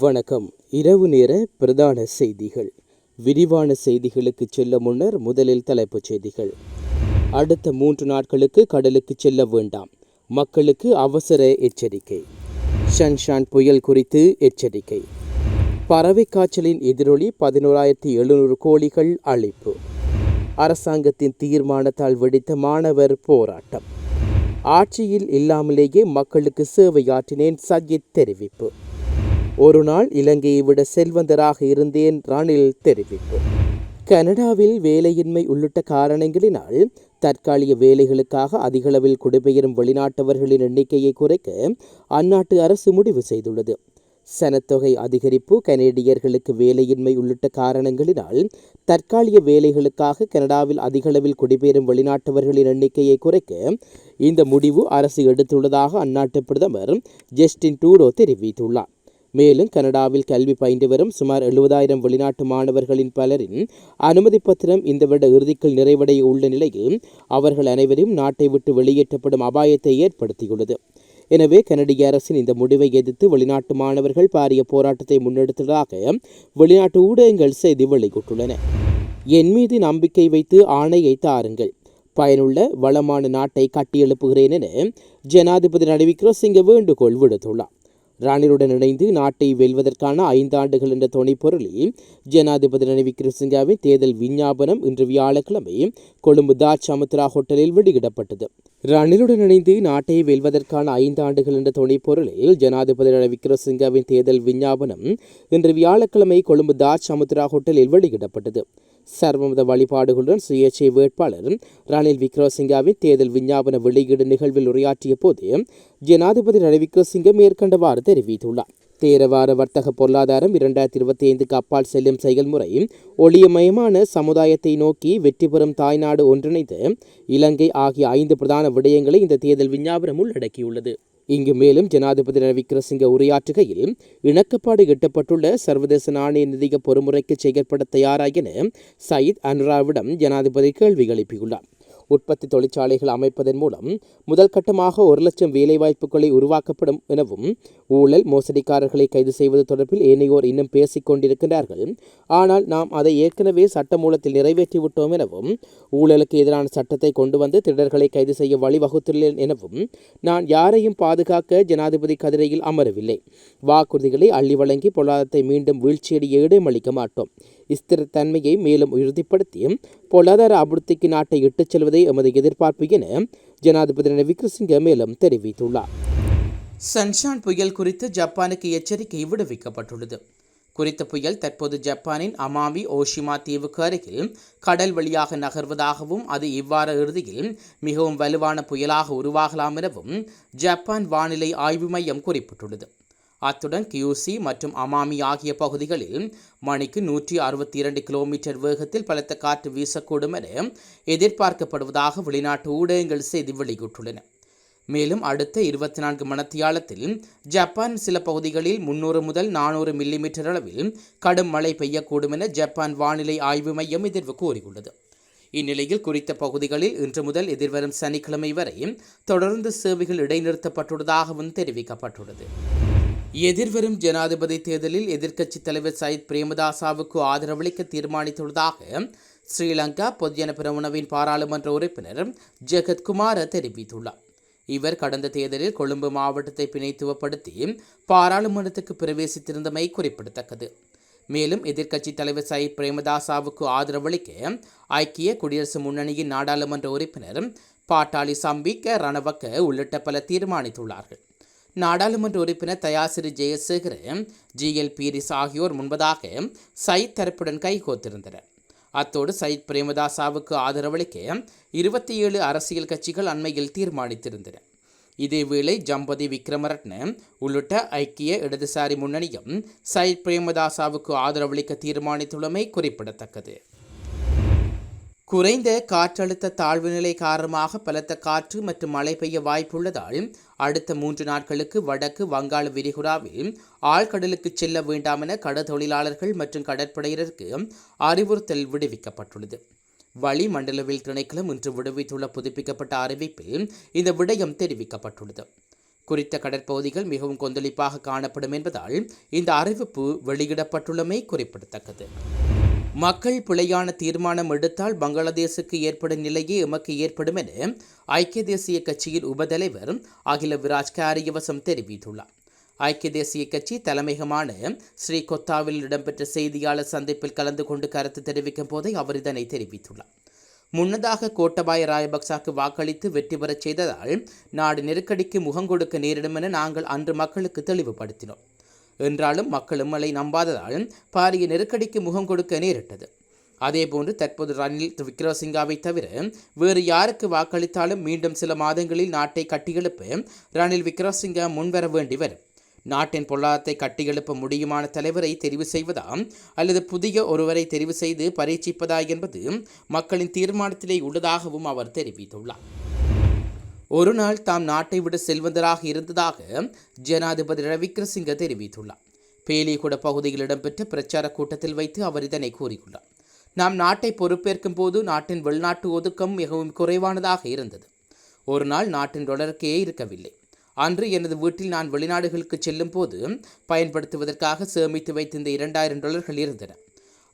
வணக்கம். இரவு நேர பிரதான செய்திகள். விரிவான செய்திகளுக்கு செல்ல முன்னர் முதலில் தலைப்புச் செய்திகள். அடுத்த மூன்று நாட்களுக்கு கடலுக்கு செல்ல வேண்டாம். மக்களுக்கு அவசர எச்சரிக்கை. ஷன்ஷான் புயல் குறித்து எச்சரிக்கை. பறவை காய்ச்சலின் எதிரொலி பதினோராயிரத்தி எழுநூறு கோழிகள் அழைப்பு. அரசாங்கத்தின் தீர்மானத்தால் வெடித்த மாணவர் போராட்டம். ஆட்சியில் இல்லாமலேயே மக்களுக்கு சேவையாற்றினேன் சஜித் தெரிவிப்பு. ஒரு நாள் இலங்கையை விட செல்வந்தராக இருந்தேன் ரணில் தெரிவிப்பு. கனடாவில் வேலையின்மை உள்ளிட்ட காரணங்களினால் தற்காலிக வேலைகளுக்காக அதிகளவில் குடிபெயரும் வெளிநாட்டவர்களின் எண்ணிக்கையை குறைக்க அந்நாட்டு அரசு முடிவு செய்துள்ளது. சனத்தொகை அதிகரிப்பு கனேடியர்களுக்கு வேலையின்மை உள்ளிட்ட காரணங்களினால் தற்காலிக வேலைகளுக்காக கனடாவில் அதிகளவில் குடிபெயரும் வெளிநாட்டவர்களின் எண்ணிக்கையை குறைக்க இந்த முடிவு அரசு எடுத்துள்ளதாக அந்நாட்டு பிரதமர் ஜஸ்டின் டூடோ தெரிவித்துள்ளார். மேலும் கனடாவில் கல்வி பயின்று வரும் சுமார் எழுபதாயிரம் வெளிநாட்டு மாணவர்களின் பலரின் அனுமதி பத்திரம் இந்த வருட இறுதிக்குள் நிறைவடைய உள்ள நிலையில் அவர்கள் அனைவரும் நாட்டை விட்டு வெளியேற்றப்படும் அபாயத்தை ஏற்படுத்தியுள்ளது. எனவே கனடிய அரசின் இந்த முடிவை எதிர்த்து வெளிநாட்டு மாணவர்கள் பாரிய போராட்டத்தை முன்னெடுத்ததாக வெளிநாட்டு ஊடகங்கள் செய்தி வெளியிட்டுள்ளன. என் மீது நம்பிக்கை வைத்து ஆணையை தாருங்கள். பயனுள்ள வளமான நாட்டை கட்டியெழுப்புகிறேன் என ஜனாதிபதி ரணிவிக்ரமசிங்க வேண்டுகோள் விடுத்துள்ளார். ரணிலுடன் இணைந்து நாட்டை வெல்வதற்கான ஐந்தாண்டுகள் என்ற துணைப்பொருளில் ஜனாதிபதி ரணில் விக்ரமசிங்காவின் தேர்தல் விஞ்ஞாபனம் இன்று வியாழக்கிழமை கொழும்பு தாஜ் சமுத்ரா ஹோட்டலில் வெளியிடப்பட்டது. ரணிலுடன் இணைந்து நாட்டை வெல்வதற்கான ஐந்தாண்டுகள் என்ற துணைப்பொருளில் ஜனாதிபதி ரணில் விக்ரமசிங்காவின் தேர்தல் விஞ்ஞாபனம் இன்று வியாழக்கிழமை கொழும்பு தாஜ் சமுத்ரா ஹோட்டலில் வெளியிடப்பட்டது. சர்வமத வழிபாடுகளுடன் சுயேட்சை வேட்பாளர் ரணில் விக்ரமசிங்காவின் தேர்தல் விஞ்ஞாபன வெளியீடு நிகழ்வில் உரையாற்றிய போது ஜனாதிபதி ரணில் விக்ரமசிங்க மேற்கண்டவாறு தெரிவித்துள்ளார். தேரவார வர்த்தக பொருளாதாரம் இரண்டாயிரத்தி இருபத்தி ஐந்துக்கு அப்பால் செல்லும் செயல்முறை ஒளியமயமான சமுதாயத்தை நோக்கி வெற்றி பெறும் தாய்நாடு ஒன்றிணைந்து இலங்கை ஆகிய ஐந்து பிரதான விடயங்களை இந்த தேர்தல் விஞ்ஞாபனம் உள்ளடக்கியுள்ளது. இங்கு மேலும் ஜனாதிபதி ரணில் விக்ரமசிங்க உரையாற்றுகையில் இணக்கப்பாடு எட்டப்பட்டுள்ள சர்வதேச நாணய நிதிய பொறுமுறைக்கு செயற்பட தயாரா என சயித் அனுராவிடம் ஜனாதிபதி கேள்வி எழுப்பியுள்ளார். உற்பத்தி தொழிற்சாலைகள் அமைப்பதன் மூலம் முதல் கட்டமாக ஒரு லட்சம் வேலைவாய்ப்புகளை உருவாக்கப்படும் எனவும் ஊழல் மோசடிக்காரர்களை கைது செய்வது தொடர்பில் ஏனையோர் இன்னும் பேசிக் கொண்டிருக்கிறார்கள் ஆனால் நாம் அதை ஏற்கனவே சட்டமூலத்தில் நிறைவேற்றிவிட்டோம் எனவும் ஊழலுக்கு எதிரான சட்டத்தை கொண்டு வந்து திருடர்களை கைது செய்ய வழிவகுத்துள்ளேன் எனவும் நான் யாரையும் பாதுகாக்க ஜனாதிபதி கதிரையில் அமரவில்லை. வாக்குறுதிகளை அள்ளி வழங்கி பொருளாதாரத்தை மீண்டும் வீழ்ச்சியடைய இடமளிக்க மாட்டோம். ஸ்திரத்தன்மையை மேலும் உறுதிப்படுத்தி பொருளாதார அபிவிருத்திக்கு நாட்டை இட்டுச் செல்வது எமது எதிர்பார்ப்பு என ஜனாதிபதி ரணில் விக்ரமசிங்க மேலும் தெரிவித்துள்ளார். சன்ஷான் புயல் குறித்து ஜப்பானுக்கு எச்சரிக்கை விடுவிக்கப்பட்டுள்ளது. குறித்த புயல் தற்போது ஜப்பானின் அமாமி ஓஷிமா தீவுக்கு அருகில் கடல் வழியாக நகர்வதாகவும் அது இவ்வார இறுதியில் மிகவும் வலுவான புயலாக உருவாகலாம் எனவும் ஜப்பான் வானிலை ஆய்வு மையம் குறிப்பிட்டுள்ளது. அத்துடன் கியூசி மற்றும் அமாமி ஆகிய பகுதிகளில் மணிக்கு நூற்றி அறுபத்தி இரண்டு கிலோமீட்டர் வேகத்தில் பலத்த காற்று வீசக்கூடும் என எதிர்பார்க்கப்படுவதாக வெளிநாட்டு ஊடகங்கள் செய்தி வெளியிட்டுள்ளன. மேலும் அடுத்த இருபத்தி நான்கு மணத்தியாலத்தில் ஜப்பான் சில பகுதிகளில் முன்னூறு முதல் நானூறு மில்லிமீட்டர் அளவில் கடும் மழை பெய்யக்கூடும் என ஜப்பான் வானிலை ஆய்வு மையம் எதிர்வு கூறியுள்ளது. இந்நிலையில் குறித்த பகுதிகளில் இன்று முதல் எதிர்வரும் சனிக்கிழமை வரை தொடர்ந்து சேவைகள் இடைநிறுத்தப்பட்டுள்ளதாகவும் தெரிவிக்கப்பட்டுள்ளது. எதிர்வரும் ஜனாதிபதி தேர்தலில் எதிர்க்கட்சித் தலைவர் சயித் பிரேமதாசாவுக்கு ஆதரவளிக்க தீர்மானித்துள்ளதாக ஸ்ரீலங்கா பொதுஜன பிரமுனவின் பாராளுமன்ற உறுப்பினர் ஜெகத்குமார தெரிவித்துள்ளார். இவர் கடந்த தேர்தலில் கொழும்பு மாவட்டத்தை பிணைத்துவப்படுத்தி பாராளுமன்றத்துக்கு பிரவேசித்திருந்தமை குறிப்பிடத்தக்கது. மேலும் எதிர்க்கட்சித் தலைவர் சயித் பிரேமதாசாவுக்கு ஆதரவளிக்க ஐக்கிய குடியரசு முன்னணியின் நாடாளுமன்ற உறுப்பினர் பாட்டாளி சம்பிக்க ரணவக்க உள்ளிட்ட பல தீர்மானித்துள்ளார்கள். நாடாளுமன்ற உறுப்பினர் தயாசிரி ஜெயசேகர் ஜி எல் பீரிஸ் ஆகியோர் முன்பதாக சயித் தரப்புடன் கைகோத்திருந்தனர் அத்தோடு சயித் பிரேமதாசாவுக்கு ஆதரவளிக்க இருபத்தி ஏழு அரசியல் கட்சிகள் அண்மையில் தீர்மானித்திருந்தன. இதேவேளை ஜம்பதி விக்ரமரட்ன உள்ளிட்ட ஐக்கிய இடதுசாரி முன்னணியும் சயித் பிரேமதாசாவுக்கு ஆதரவளிக்க தீர்மானித்துள்ளமை குறிப்பிடத்தக்கது. குறைந்த காற்றழுத்த தாழ்வு நிலை காரணமாக பலத்த காற்று மற்றும் மழை பெய்ய வாய்ப்புள்ளதால் அடுத்த மூன்று நாட்களுக்கு வடக்கு வங்காள விரிகுடாவில் ஆழ்கடலுக்கு செல்ல வேண்டாம் என கடற்தொழிலாளர்கள் மற்றும் கடற்படையினருக்கு அறிவுறுத்தல் விடுவிக்கப்பட்டுள்ளது. வளிமண்டலவில் திணைக்களம் இன்று விடுவித்துள்ள புதுப்பிக்கப்பட்ட அறிவிப்பில் இந்த விடயம் தெரிவிக்கப்பட்டுள்ளது. குறித்த கடற்பகுதிகள் மிகவும் கொந்தளிப்பாக காணப்படும் என்பதால் இந்த அறிவிப்பு வெளியிடப்பட்டுள்ளமை குறிப்பிடத்தக்கது. மக்கள் பிழையான தீர்மானம் எடுத்தால் பங்களாதேசுக்கு ஏற்படும் நிலையே எமக்கு ஏற்படும் என ஐக்கிய தேசிய கட்சியின் உபதலைவர் அகில விராஜ் காரியவசம் தெரிவித்துள்ளார். ஐக்கிய தேசிய கட்சி தலைமையகமான ஸ்ரீ கொத்தாவில் இடம்பெற்ற செய்தியாளர் சந்திப்பில் கலந்து கொண்டு கருத்து தெரிவிக்கும் போதே அவர் இதனை தெரிவித்துள்ளார். முன்னதாக கோட்டபாய ராயபக்சாக்கு வாக்களித்து வெற்றி பெறச் செய்ததால் நாடு நெருக்கடிக்கு முகம் கொடுக்க நேரிடும் என நாங்கள் அன்று மக்களுக்கு தெளிவுபடுத்தினோம். என்றாலும் மக்கள் எம்மலை நம்பாததால் பாரிய நெருக்கடிக்கு முகம் கொடுக்க நேரிட்டது. அதேபோன்று தற்போது ரணில் விக்ரமசிங்காவை தவிர வேறு யாருக்கு வாக்களித்தாலும் மீண்டும் சில மாதங்களில் நாட்டை கட்டியெழுப்ப ரணில் விக்ரமசிங்கா முன்வர வேண்டி வரும். நாட்டின் பொருளாதாரத்தை கட்டியெழுப்ப முடியுமான தலைவரை தெரிவு செய்வதா அல்லது புதிய ஒருவரை தெரிவு செய்து பரீட்சிப்பதா என்பது மக்களின் தீர்மானத்திலே உள்ளதாகவும் அவர் தெரிவித்துள்ளார். ஒரு நாள் தாம் நாட்டை விட செல்வந்தராக இருந்ததாக ஜனாதிபதி ரவிக்ரசிங்க தெரிவித்துள்ளார். பேலிகுட பகுதியில் இடம்பெற்ற பிரச்சார கூட்டத்தில் வைத்து அவர் இதனை கூறியுள்ளார். நாம் நாட்டை பொறுப்பேற்கும் போது நாட்டின் வெளிநாட்டு ஒதுக்கம் மிகவும் குறைவானதாக இருந்தது. ஒரு நாள் நாட்டின் தொடர்க்கையே இருக்கவில்லை. அன்று எனது வீட்டில் நான் வெளிநாடுகளுக்கு செல்லும் போது பயன்படுத்துவதற்காக சேமித்து வைத்திருந்த இரண்டாயிரம் டாலர்கள் இருந்தன.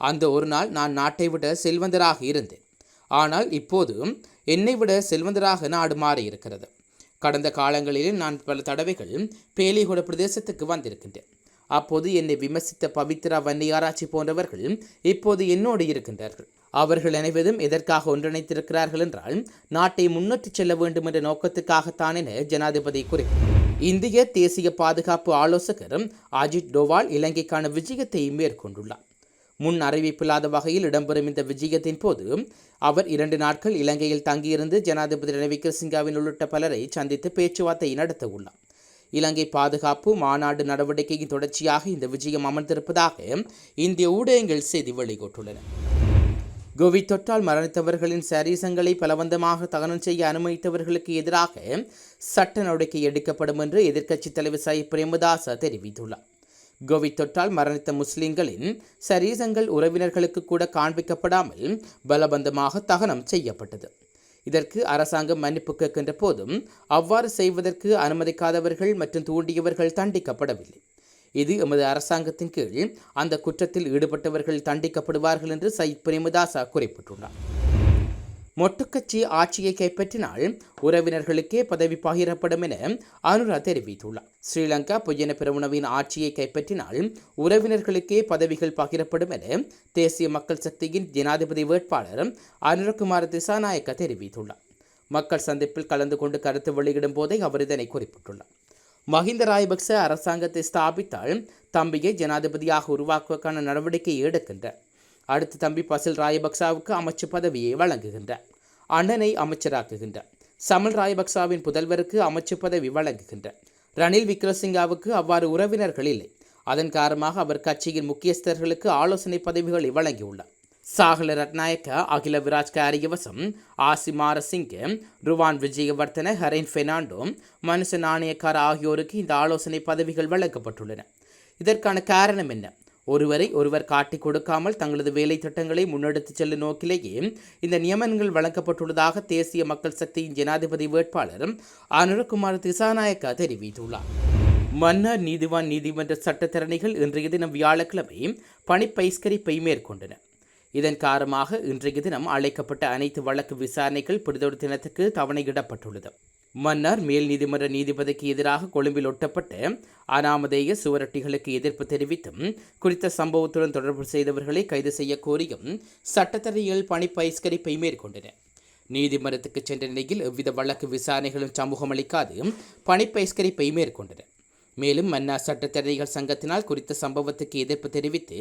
அந்த ஒரு நாள் நான் நாட்டை விட செல்வந்தராக இருந்தேன். ஆனால் இப்போது என்னை விட செல்வந்தராக நாடு மாறி இருக்கிறது. கடந்த காலங்களிலே நான் பல தடவைகள் பேலிகுட பிரதேசத்துக்கு வந்திருக்கின்றேன். அப்போது என்னை விமர்சித்த பவித்ரா வன்னியாராய்ச்சி போன்றவர்கள் இப்போது என்னோடு இருக்கின்றார்கள். அவர்கள் அனைவரும் எதற்காக ஒன்றிணைத்திருக்கிறார்கள் என்றால் நாட்டை முன்னேற்றிச் செல்ல வேண்டும் என்ற நோக்கத்துக்காகத்தான் என ஜனாதிபதி குறிப்பிட்டார் இந்திய தேசிய பாதுகாப்பு ஆலோசகர் அஜித் டோவால் இலங்கைக்கான விஜயத்தை மேற்கொண்டுள்ளார். முன் அறிவிப்பில்லாத வகையில் இடம்பெறும் இந்த விஜயத்தின் போது அவர் இரண்டு நாட்கள் இலங்கையில் தங்கியிருந்து ஜனாதிபதி ரணில் விக்ரமசிங்காவின் உள்ளிட்ட பலரை சந்தித்து பேச்சுவார்த்தை நடத்த உள்ளார் இலங்கை பாதுகாப்பு மாநாடு நடவடிக்கையின் தொடர்ச்சியாக இந்த விஜயம் அமர்ந்திருப்பதாக இந்திய ஊடகங்கள் செய்தி வெளியிட்டுள்ளன. கோவிட் தொற்றால் மரணித்தவர்களின் சரீசங்களை பலவந்தமாக தகனம் செய்ய அனுமதித்தவர்களுக்கு எதிராக சட்ட நடவடிக்கை எடுக்கப்படும் என்று எதிர்க்கட்சித் தலைவர் சை. பிரேமதாச தெரிவித்துள்ளார். கோவிட் தொற்றால் மரணித்த முஸ்லிம்களின் சரீரங்கள் உறவினர்களுக்கு கூட காண்பிக்கப்படாமல் பலபந்தமாக தகனம் செய்யப்பட்டது. இதற்கு அரசாங்கம் மன்னிப்பு கேட்கின்ற போதும் அவ்வாறு செய்வதற்கு அனுமதிக்காதவர்கள் மற்றும் தூண்டியவர்கள் தண்டிக்கப்படவில்லை. இது எமது அரசாங்கத்தின் கீழ் அந்த குற்றத்தில் ஈடுபட்டவர்கள் தண்டிக்கப்படுவார்கள் என்று சயித் பிரேமதாசா குறிப்பிட்டுள்ளார். மொட்டுக்கட்சி ஆட்சியை கைப்பற்றினால் உறவினர்களுக்கே பதவி பகிரப்படும் என அனுரா தெரிவித்துள்ளார். ஸ்ரீலங்கா பொய்யன பிரமுனவின் ஆட்சியை கைப்பற்றினால் உறவினர்களுக்கே பதவிகள் பகிரப்படும் என தேசிய மக்கள் சக்தியின் ஜனாதிபதி வேட்பாளர் அனுரகுமார் திசாநாயக்க தெரிவித்துள்ளார். மக்கள் சந்திப்பில் கலந்து கொண்டு கருத்து வெளியிடும் போதே அவர் இதனை குறிப்பிட்டுள்ளார். மஹிந்த ராயபக்ச அரசாங்கத்தை ஸ்தாபித்தால் தம்பியை ஜனாதிபதியாக உருவாக்குவதற்கான நடவடிக்கை எடுக்கின்றார். அடுத்து தம்பி பசில் ராயபக்சாவுக்கு அமைச்சு பதவியை வழங்குகின்றார். அண்ணனை அமைச்சராக்குகின்றார் சமல் ராயபக்சாவின் புதல்வருக்கு அமைச்சு பதவி வழங்குகின்றார் ரணில் விக்ரமசிங்காவுக்கு அவ்வாறு உறவினர்கள் இல்லை. அதன் காரணமாக அவர் கட்சியின் முக்கியஸ்தர்களுக்கு ஆலோசனை பதவிகளை வழங்கியுள்ளார். சாகல ரட்நாயக்க அகில விராஜ் காரியவசம் ஆசிமார சிங்க ருவான் விஜயவர்த்தன ஹரேன் பெர்னாண்டோ மனுஷ நாணயக்கார ஆகியோருக்கு இந்த ஆலோசனை பதவிகள் வழங்கப்பட்டுள்ளன. இதற்கான காரணம் என்ன? ஒருவரை ஒருவர் காட்டிக் கொடுக்காமல் தங்களது வேலை திட்டங்களை முன்னெடுத்துச் செல்லும் நோக்கிலேயே இந்த நியமனங்கள் வழங்கப்பட்டுள்ளதாக தேசிய மக்கள் சக்தியின் ஜனாதிபதி வேட்பாளர் அனுரகுமார் திசாநாயக்கா தெரிவித்துள்ளார். மன்னார் நீதிவான் நீதிமன்ற சட்டத்தரணிகள் இன்றைய தினம் வியாழக்கிழமை பணிப்பைஸ்கரிப்பை மேற்கொண்டனர். இதன் காரணமாக இன்றைய தினம் அழைக்கப்பட்ட அனைத்து வழக்கு விசாரணைகள் பிடிதொரு தினத்துக்கு தவணையிடப்பட்டுள்ளது. மன்னார் மேல் நீதிமன்ற நீதிபதிக்கு எதிராக கொழும்பில் ஒட்டப்பட்ட அனாமதேய சுவரொட்டிகளுக்கு எதிர்ப்பு தெரிவித்தும் குறித்த சம்பவத்துடன் தொடர்பு செய்தவர்களை கைது செய்ய கோரியும் சட்டத்தரையில் பணி பயிஸ்கரிப்பை மேற்கொண்டனர். நீதிமன்றத்துக்கு சென்ற நிலையில் எவ்வித வழக்கு விசாரணைகளும் சமூகம் அளிக்காது பணி பயிஸ்கரிப்பை மேற்கொண்டனர். மேலும் மன்னார் சட்டத்தரணிகள் சங்கத்தினால் குறித்த சம்பவத்துக்கு எதிர்ப்பு தெரிவித்து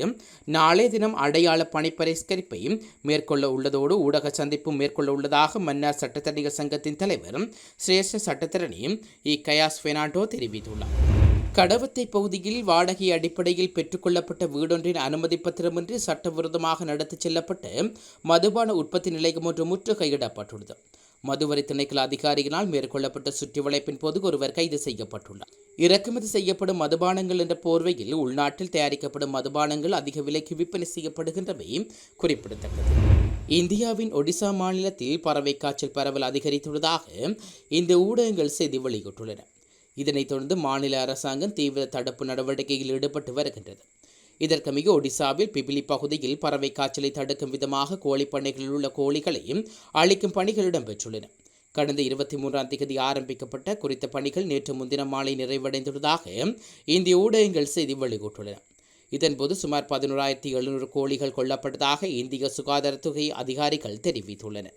நாளைய தினம் அடையாள பணிப்பரிஷ்கரிப்பை மேற்கொள்ள உள்ளதோடு ஊடக சந்திப்பும் மேற்கொள்ள உள்ளதாக மன்னார் சட்டத்தரணிகள் சங்கத்தின் தலைவர் சிரேஷ்ட சட்டத்தரணி இ. கயாஸ் பெனாண்டோ தெரிவித்துள்ளார். கடவத்தை பகுதியில் வாடகை அடிப்படையில் பெற்றுக்கொள்ளப்பட்ட வீடொன்றின் அனுமதி பத்திரமின்றி சட்டவிரோதமாக நடத்திச் செல்லப்பட்ட மதுபான உற்பத்தி நிலையம் ஒன்று முற்றுகையிடப்பட்டுள்ளது. மதுவரி திணைக்கள அதிகாரிகளால் மேற்கொள்ளப்பட்ட சுற்றி வளைப்பின் போது ஒருவர் கைது செய்யப்பட்டுள்ளார். இறக்குமதி செய்யப்படும் மதுபானங்கள் என்ற போர்வையில் உள்நாட்டில் தயாரிக்கப்படும் மதுபானங்கள் அதிக விலைக்கு விற்பனை செய்யப்படுகின்றவை குறிப்பிடத்தக்கது. இந்தியாவின் ஒடிசா மாநிலத்தில் பறவை காய்ச்சல் பரவல் அதிகரித்துள்ளதாக இந்த ஊடகங்கள் செய்தி வெளியிட்டுள்ளன. இதனைத் தொடர்ந்து மாநில அரசாங்கம் தீவிர தடுப்பு நடவடிக்கையில் ஈடுபட்டு வருகின்றது. இதற்கமைய ஒடிசாவில் பிபிலி பகுதியில் பறவை காய்ச்சலை தடுக்கும் விதமாக கோழிப்பண்ணைகளில் உள்ள கோழிகளையும் அழிக்கும் பணிகள் இடம்பெற்றுள்ளன. கடந்த இருபத்தி மூன்றாம் தேதி ஆரம்பிக்கப்பட்ட குறித்த பணிகள் நேற்று முன்தினம் மாலை நிறைவடைந்துள்ளதாக இந்திய ஊடகங்கள் செய்தி வெளியிட்டுள்ளன. இதன்போது சுமார் பதினோராயிரத்தி எழுநூறு கோழிகள் கொல்லப்பட்டதாக இந்திய சுகாதாரத்துறை அதிகாரிகள் தெரிவித்துள்ளனர்.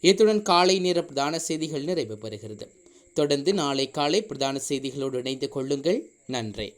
இத்துடன் காலை நேர பிரதான செய்திகள் நிறைவு பெறுகிறது. தொடர்ந்து நாளை காலை பிரதான செய்திகளோடு இணைந்து கொள்ளுங்கள். நன்றி.